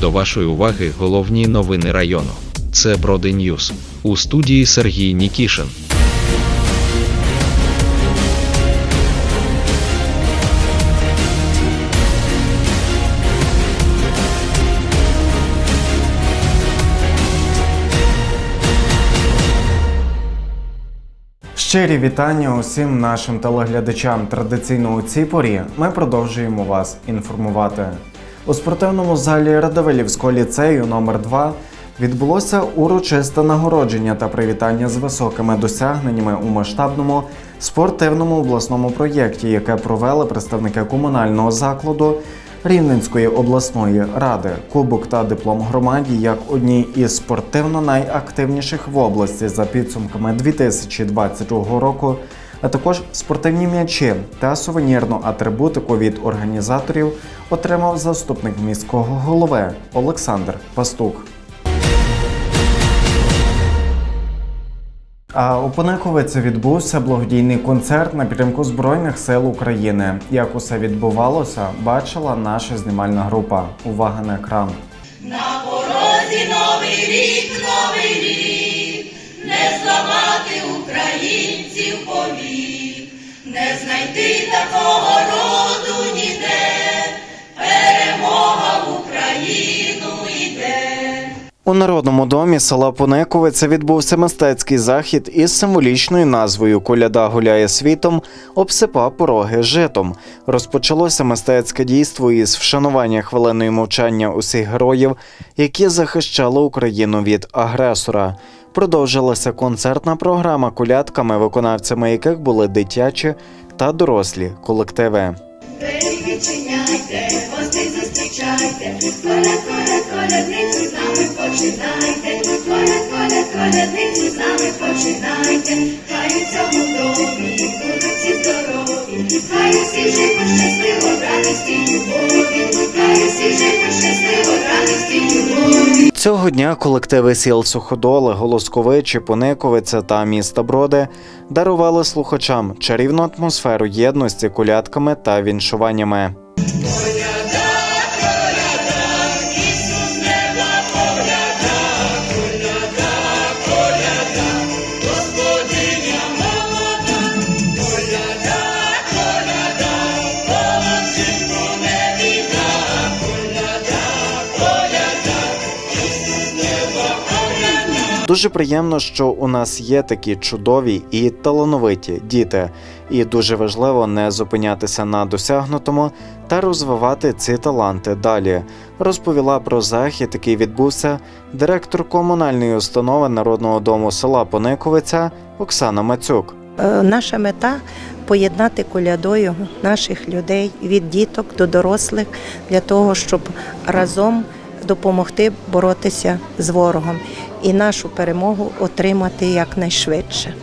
До вашої уваги головні новини району. Це Броди Ньюс. У студії Сергій Нікішин. Щирі вітання усім нашим телеглядачам. Традиційно у цій порі ми продовжуємо вас інформувати. У спортивному залі Радивилівського ліцею номер 2 відбулося урочисте нагородження та привітання з високими досягненнями у масштабному спортивному обласному проєкті, яке провели представники комунального закладу Рівненської обласної ради. Кубок та диплом громаді як одній із спортивно найактивніших в області за підсумками 2022 року. А також спортивні м'ячі та сувенірну атрибутику від організаторів отримав заступник міського голови Олександр Пастух. А у Пониковиці відбувся благодійний концерт на підтримку Збройних сил України. Як усе відбувалося, бачила наша знімальна група. Увага на екран. На порозі новий рік, новий рік, не зламати повік, не знайти такого роду ніде, перемога в Україну йде. У народному домі села Пониковиця відбувся мистецький захід із символічною назвою Коляда гуляє світом, обсипа пороги житом. Розпочалося мистецьке дійство із вшанування хвилиною мовчання усіх героїв, які захищали Україну від агресора. Продовжилася концертна програма колядками, виконавцями яких були дитячі та дорослі колективи. Відчиняйте, гостей зустрічайте, коляд, коляд, колядницю з нами починайте, коляд, коляд, колядницю з нами починайте, хай у цьому домі будуть всі здорові, хай усі живуть щасливо, радості любові, хай усі живуть щасливо, радості любові. Цього дня колективи сіл Суходоли, Голосковичі, Пониковиця та міста Броди дарували слухачам чарівну атмосферу єдності колядками та віншуваннями. Дуже приємно, що у нас є такі чудові і талановиті діти, і дуже важливо не зупинятися на досягнутому та розвивати ці таланти далі. Розповіла про захід, який відбувся директор комунальної установи народного дому села Пониковиця Оксана Мацюк. Е, Наша мета поєднати колядою наших людей від діток до дорослих для того, щоб разом допомогти боротися з ворогом і нашу перемогу отримати якнайшвидше.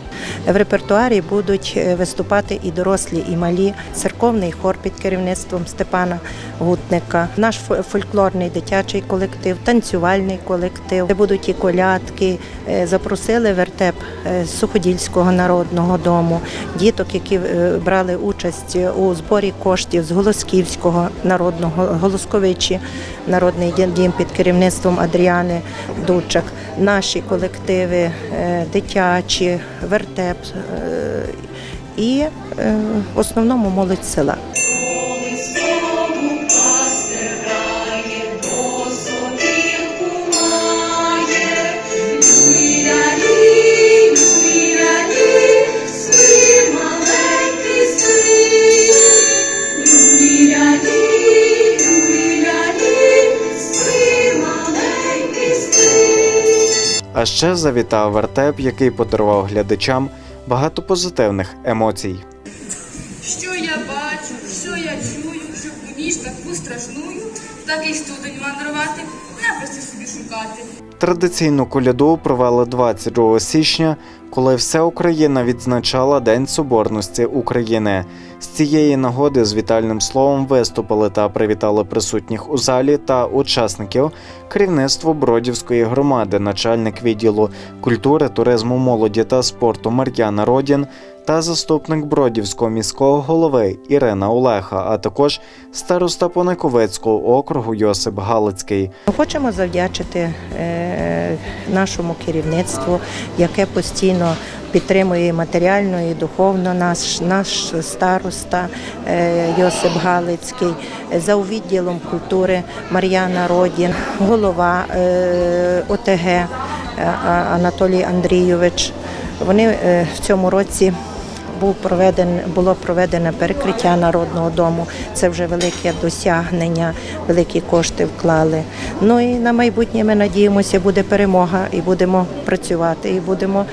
В репертуарі будуть е, виступати і дорослі, і малі, церковний хор під керівництвом Степана Гутника, наш фольклорний дитячий колектив, танцювальний колектив, де будуть і колядки. Е, Запросили вертеп е, Суходільського народного дому, діток, які брали участь у зборі коштів з Голосківського народного Голосковичі, народний дім- під керівництвом Адріани Дучак, наші колективи дитячі, вертеп е, і е, в основному молодь села. А ще завітав вертеп, який подарував глядачам багато позитивних емоцій. Що я бачу, що я чую, щоб у ніч таку страшную, такий студень мандрувати, напрости собі шукати. Традиційну коляду провели 22 січня, коли вся Україна відзначала День Соборності України. З цієї нагоди з вітальним словом виступили та привітали присутніх у залі та учасників керівництво Бродівської громади, начальник відділу культури, туризму, молоді та спорту Мар'яна Родін та заступник Бродівського міського голови Ірина Олеха, а також староста Пониковицького округу Йосип Галицький. Ми Хочемо завдячити е, нашому керівництву, яке постійно підтримує матеріально і духовно наш, наш староста е, Йосип Галицький, за відділом культури Мар'яна Родін, голова е, ОТГ е, Анатолій Андрійович. Вони в цьому році був проведен, було проведене перекриття народного дому. Це вже велике досягнення, великі кошти вклали. Ну і на майбутнє ми надіємося, буде перемога, і будемо працювати, і будемо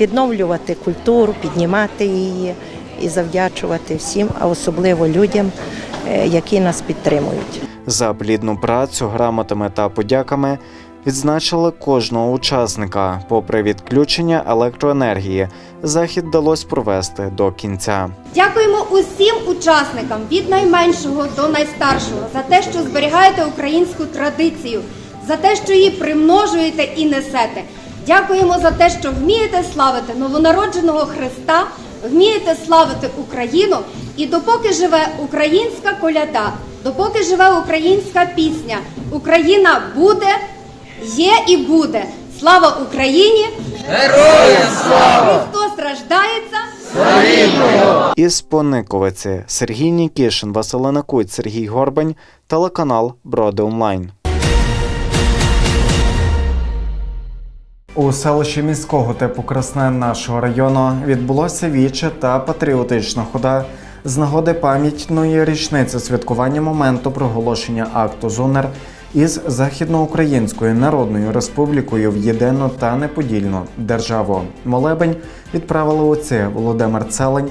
відновлювати культуру, піднімати її і завдячувати всім, а особливо людям, е, які нас підтримують. За плідну працю, грамотами та подяками відзначили кожного учасника. Попри відключення електроенергії, захід вдалося провести до кінця. Дякуємо усім учасникам від найменшого до найстаршого за те, що зберігаєте українську традицію, за те, що її примножуєте і несете. Дякуємо за те, що вмієте славити новонародженого Христа, вмієте славити Україну. І допоки живе українська коляда, допоки живе українська пісня, Україна буде, є і буде. Слава Україні! Героям слава! Христос рождається! Із Пониковиці Сергій Нікішин, Василина Куть, Сергій Горбань, телеканал Броди Онлайн. У селищі міського типу Красне нашого району відбулося віче та патріотична хода з нагоди пам'ятної річниці святкування моменту проголошення акту Зонер із Західноукраїнською Народною Республікою в єдину та неподільну державу. Молебень відправили отці Володимир Целень,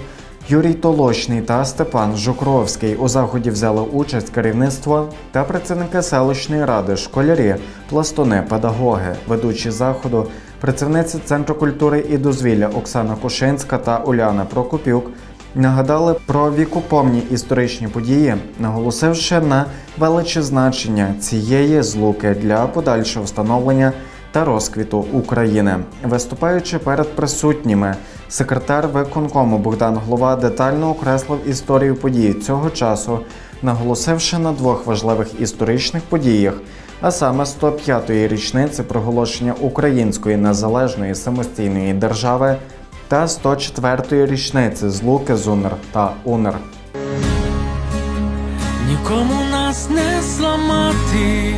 Юрій Толочний та Степан Жукровський. У заході взяли участь керівництво та працівники селищної ради, школярі, пластуни, педагоги, ведучі заходу, працівниці Центру культури і дозвілля Оксана Кушинська та Уляна Прокопюк. Нагадали про вікопомні історичні події, наголосивши на значення цієї злуки для подальшого встановлення та розквіту України. Виступаючи перед присутніми, секретар виконкому Богдан Глова детально окреслив історію подій цього часу, наголосивши на двох важливих історичних подіях, а саме 105-ї річниці проголошення Української незалежної самостійної держави та 104-ї річниці злуки ЗУНР та УНР. Нікому нас не зламати,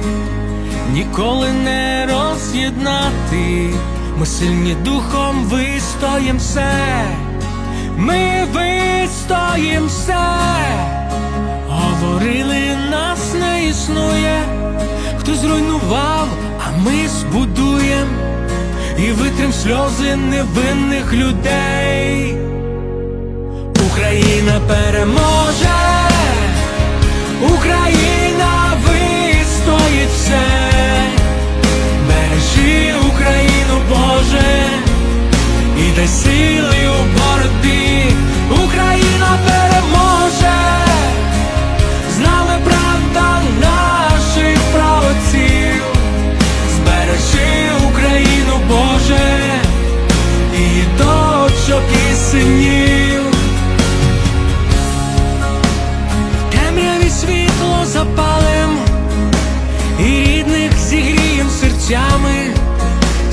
ніколи не роз'єднати. Ми сильні духом вистоїм все, ми вистоїм все. Говорили, нас не існує, хто зруйнував, а ми збудуєм і витрим сльози невинних людей. Україна переможе. Україна вистоїть все, Боже, і дай сили у боротьбі, Україна переможе, з нами правда наших правоців, збережи Україну, Боже, і дочок і синів.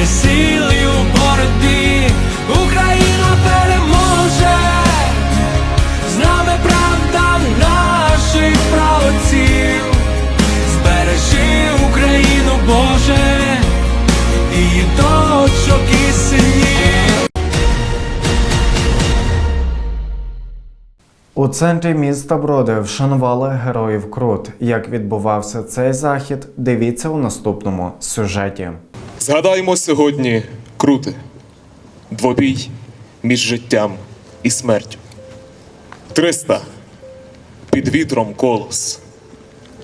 у боротьбі, Україна переможе, з нами правда наших правоців, збережи Україну, Боже, її дочок і синів. У центрі міста Броди вшанували героїв Крут. Як відбувався цей захід, дивіться у наступному сюжеті. Згадаймо сьогодні крути, двобій між життям і смертю. Триста під вітром колос.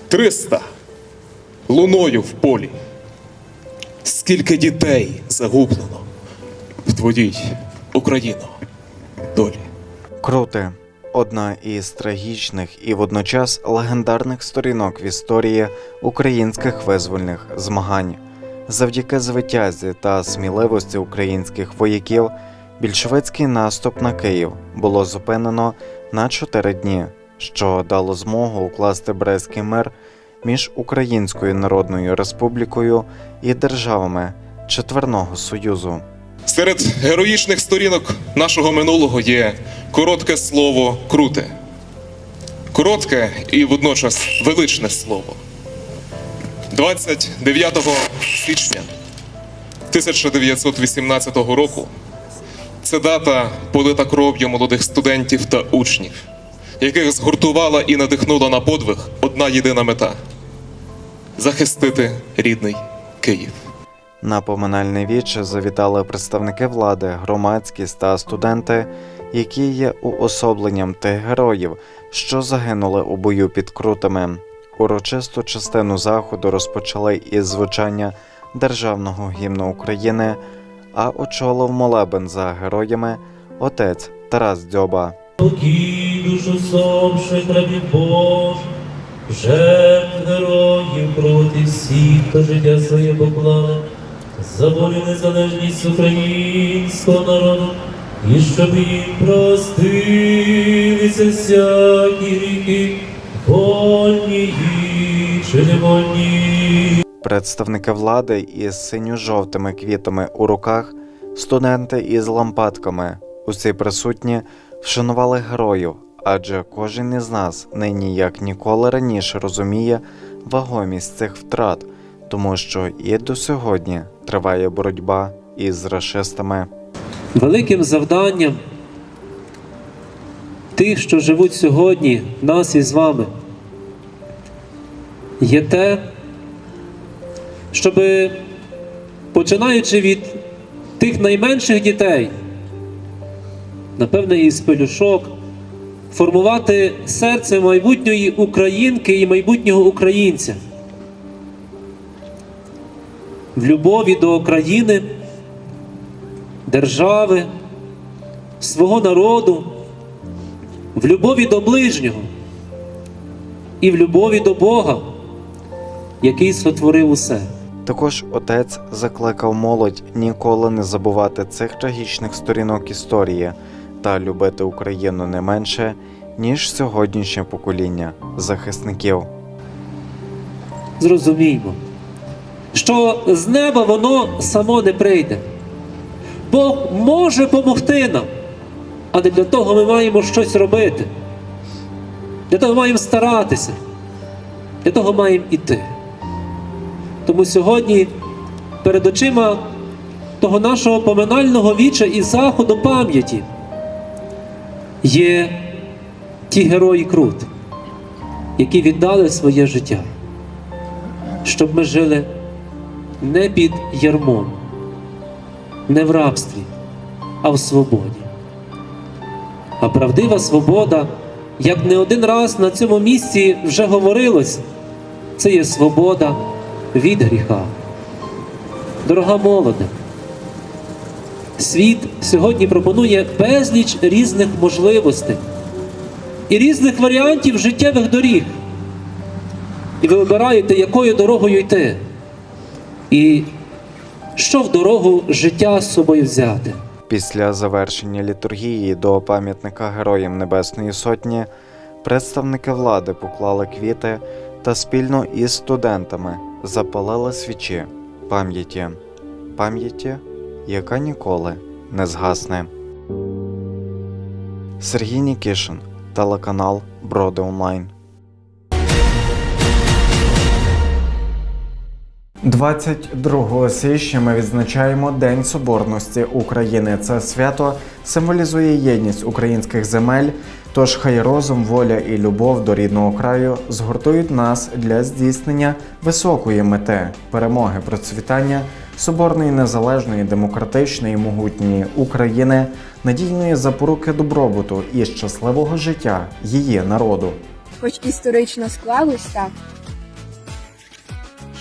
Триста луною в полі. Скільки дітей загублено в твоїй Україно долі. Крути одна із трагічних і водночас легендарних сторінок в історії українських визвольних змагань. Завдяки звитязі та сміливості українських вояків більшовицький наступ на Київ було зупинено на чотири дні, що дало змогу укласти Брестський мир між Українською Народною Республікою і державами Четверного Союзу. Серед героїчних сторінок нашого минулого є коротке слово круте. Коротке і водночас величне слово. 29 січня 1918 року це дата полита кров'ю молодих студентів та учнів, яких згуртувала і надихнула на подвиг одна єдина мета захистити рідний Київ. На поминальне віче завітали представники влади, громадськість та студенти, які є уособленням тих героїв, що загинули у бою під крутами. Урочисту частину заходу розпочали із звучання державного гімну України, а очолив молебен за героями отець Тарас Дзьоба. Божих, жертв героїв проти всіх, хто життя своє поклали, за волю незалежність українського народу, і щоб їм простилися всякі невольні. Представники влади із синьо-жовтими квітами у руках, студенти із лампадками. Усі присутні вшанували героїв, адже кожен із нас нині як ніколи раніше розуміє вагомість цих втрат, тому що і до сьогодні триває боротьба із рашистами. Великим завданням тих, що живуть сьогодні, нас із вами, є те, щоб починаючи від тих найменших дітей, напевне, із пелюшок, формувати серце майбутньої українки і майбутнього українця. В любові до України держави, свого народу, в любові до ближнього і в любові до Бога, який сотворив усе. Також отець закликав молодь ніколи не забувати цих трагічних сторінок історії та любити Україну не менше, ніж сьогоднішнє покоління захисників. Зрозуміймо, що з неба воно само не прийде. Бог може допомогти нам, але для того ми маємо щось робити. Для того маємо старатися, для того маємо іти. Тому сьогодні перед очима того нашого поминального віча і заходу пам'яті є ті герої крут, які віддали своє життя, щоб ми жили не під ярмом, не в рабстві, а в свободі. А правдива свобода, як не один раз на цьому місці вже говорилось, це є свобода від гріха. Дорога молоде, світ сьогодні пропонує безліч різних можливостей і різних варіантів життєвих доріг. І ви вибираєте, якою дорогою йти. І що в дорогу життя з собою взяти. Після завершення літургії до пам'ятника Героям Небесної Сотні представники влади поклали квіти та спільно із студентами запалили свічі пам'яті, пам'яті, яка ніколи не згасне. Сергій Нікішин, телеканал Броди Онлайн. 22 січня ми відзначаємо День Соборності України. Це свято символізує єдність українських земель. Тож хай розум, воля і любов до рідного краю згуртують нас для здійснення високої мети перемоги, процвітання соборної незалежної, демократичної, могутньої України, надійної запоруки добробуту і щасливого життя її народу. Хоч історично склалось так.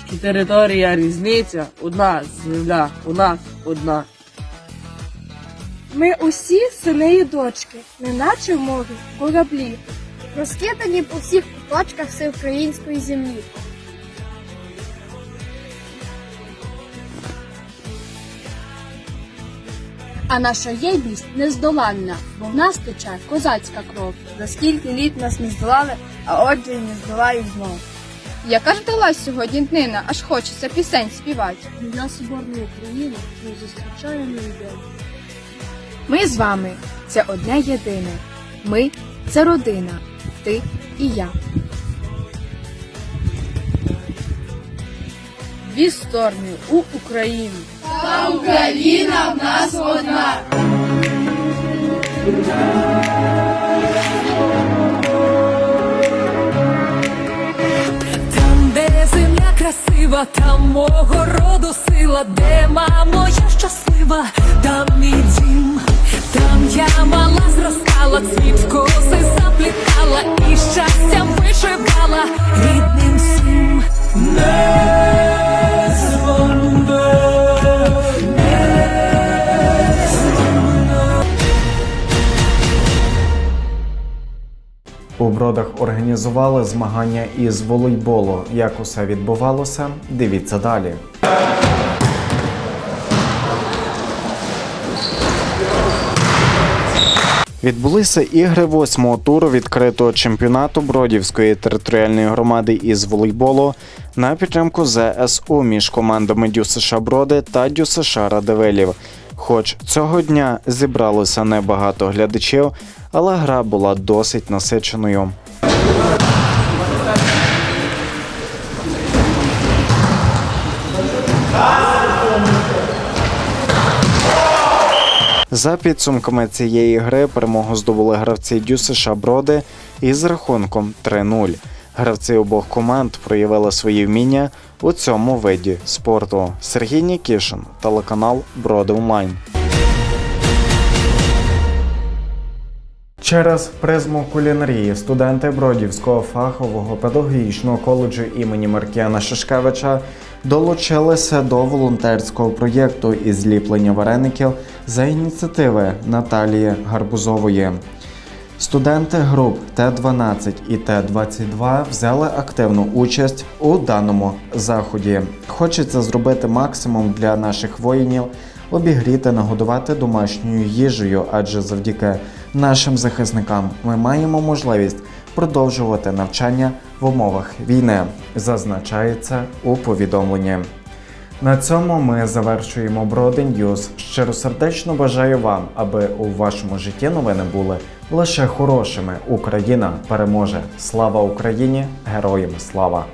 Що територія різниця, одна земля, у нас одна. Ми усі сини і дочки, неначе в морі, кораблі. Розкидані по всіх куточках всеукраїнської землі. А наша єдність нездоланна, бо в нас тече козацька кров. За скільки літ нас не здолали, а отже не здолають знов. Яка ж далась сьогодні днина, аж хочеться пісень співати. Я соборної України не зустрічаю не йде. Ми з вами це одне єдине. Ми це родина, ти і я. Дві сторони у Україні. Там, красива, там мого роду сила, де мамо я щаслива, там мій дім, там я мала зростала, цвіт коси заплітала і щастям вишивала рідним всім. У бродах організували змагання із волейболу. Як усе відбувалося, дивіться далі. Відбулися ігри восьмого туру відкритого чемпіонату Бродівської територіальної громади із волейболу на підтримку ЗСУ між командами ДЮСШ Броди та ДЮСШ Радивилів. Хоч цього дня зібралося небагато глядачів, але гра була досить насиченою. За підсумками цієї гри перемогу здобули гравці ДЮСШ Броди із рахунком 3-0. Гравці обох команд проявили свої вміння у цьому виді спорту. Сергій Нікішин, телеканал Броди Онлайн. Через призму кулінарії студенти Бродівського фахового педагогічного коледжу імені Маркіяна Шишкевича долучилися до волонтерського проєкту із зліплення вареників за ініціативи Наталії Гарбузової. Студенти груп Т-12 і Т-22 взяли активну участь у даному заході. Хочеться зробити максимум для наших воїнів, обігріти, нагодувати домашньою їжею, адже завдяки нашим захисникам ми маємо можливість продовжувати навчання в умовах війни, зазначається у повідомленні. На цьому ми завершуємо Броди Ньюз. Щиросердечно бажаю вам, аби у вашому житті новини були лише хорошими. Україна переможе. Слава Україні! Героям слава!